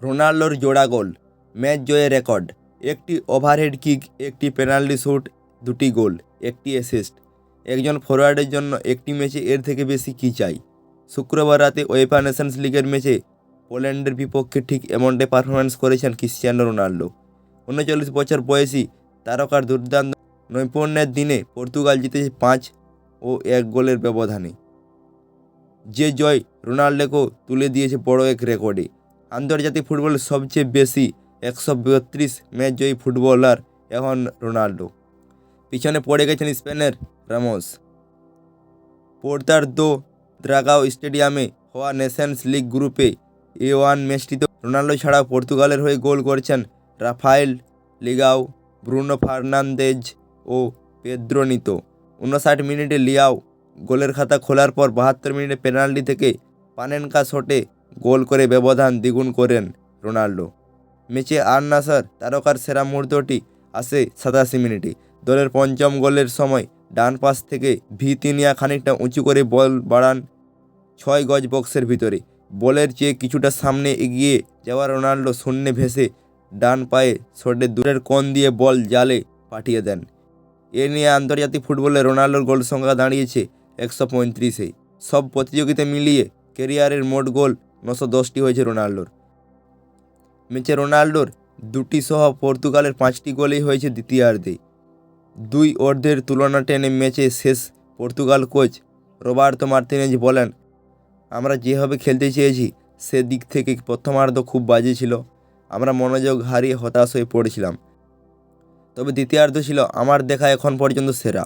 রোনাল্ডোর জোড়া goal, match জয়ের রেকর্ড, একটি ওভারহেড কিক, একটি পেনাল্টি শ্যুট দুটি গোল, একটি অ্যাসিস্ট। একজন ফরোয়ার্ডের জন্য একটি ম্যাচে এর থেকে বেশি কী চাই? শুক্রবার রাতে ওয়েফা নেশনস লিগের ম্যাচে পোল্যান্ডের বিপক্ষে ঠিক এমনটাই পারফরমেন্স করেছেন ক্রিশ্চিয়ানো রোনাল্ডো উনচল্লিশ বছর বয়সী তারকার দুর্দান্ত নৈপুণ্যের দিনে পর্তুগাল জিতেছে পাঁচ ও এক গোলের ব্যবধানে। যে জয় রোনাল্ডোকেও তুলে দিয়েছে বড় এক রেকর্ডে। আন্তর্জাতিক ফুটবলের সবচেয়ে বেশি একশো বত্রিশ ম্যাচ জয়ী ফুটবলার এখন রোনাল্ডো পিছনে পড়ে গেছেন স্পেনের রামোস। পোর্তার দো দ্রাগাও স্টেডিয়ামে হওয়া নেশনস লিগ গ্রুপে এ ওয়ান ম্যাচটিতে রোনাল্ডো ছাড়াও পর্তুগালের হয়ে গোল করেছেন রাফায়েল লিগাও, ব্রুনো ফার্নান্দেজ ও পেদ্রোনিতো উনষাট মিনিটে লিয়াও গোলের খাতা খোলার পর বাহাত্তর মিনিটে পেনাল্টি থেকে পানেনকা শটে গোল করে ব্যবধান দ্বিগুণ করেন রোনাল্ডো। ম্যাচে আর নাসার তারকার সেরা মুহূর্তটি আসে সাতাশি মিনিটে। দলের পঞ্চম গোলের সময় ডান পাশ থেকে ভিতিনিয়া খানিকটা উঁচু করে বল বাড়ান ছয় গজ বক্সের ভিতরে। বলের চেয়ে কিছুটা সামনে এগিয়ে যাওয়া রোনাল্ডো শূন্যে ভেসে ডান পায়ে শটে দূরের কোণ দিয়ে বল জালে পাঠিয়ে দেন। এ নিয়ে আন্তর্জাতিক ফুটবলে রোনাল্ডোর গোল সংখ্যা দাঁড়িয়েছে একশো পঁয়ত্রিশে। সব প্রতিযোগিতা মিলিয়ে কেরিয়ারের মোট গোল নশো দশটি হয়েছে রোনাল্ডোর ম্যাচে রোনাল্ডোর দুটি সহ পর্তুগালের পাঁচটি গোলেই হয়েছে দ্বিতীয়ার্ধে। দুই অর্ধের তুলনা টেনে ম্যাচে শেষ পর্তুগাল কোচ রোবার্তো মার্তিনেজ বলেন, আমরা যেভাবে খেলতে চেয়েছি, সেদিক থেকে প্রথমার্ধ খুব বাজে ছিল। আমরা মনোযোগ হারিয়ে হতাশ হয়ে পড়েছিলাম। তবে দ্বিতীয়ার্ধ ছিল আমার দেখা এখন পর্যন্ত সেরা।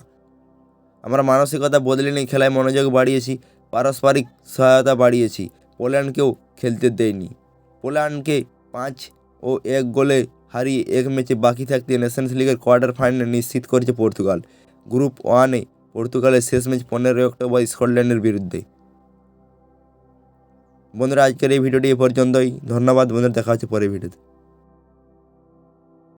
আমরা মানসিকতা বদলে নিয়ে খেলায় মনোযোগ বাড়িয়েছি, পারস্পরিক সহায়তা বাড়িয়েছি। পোল্যান্ডকেও খেলতে দেয়নি। পোল্যান্ডকে পাঁচ ও এক গোলে হারিয়ে এক ম্যাচে বাকি থাকতে নেশনস লিগের কোয়ার্টার ফাইনাল নিশ্চিত করেছে পর্তুগাল। গ্রুপ ওয়ানে পর্তুগালের শেষ ম্যাচ পনেরোই অক্টোবর স্কটল্যান্ডের বিরুদ্ধে। বন্ধুরা, আজকের এই ভিডিওটি এ পর্যন্তই। ধন্যবাদ, বন্ধুরা, দেখা হচ্ছে পরের ভিডিওতে।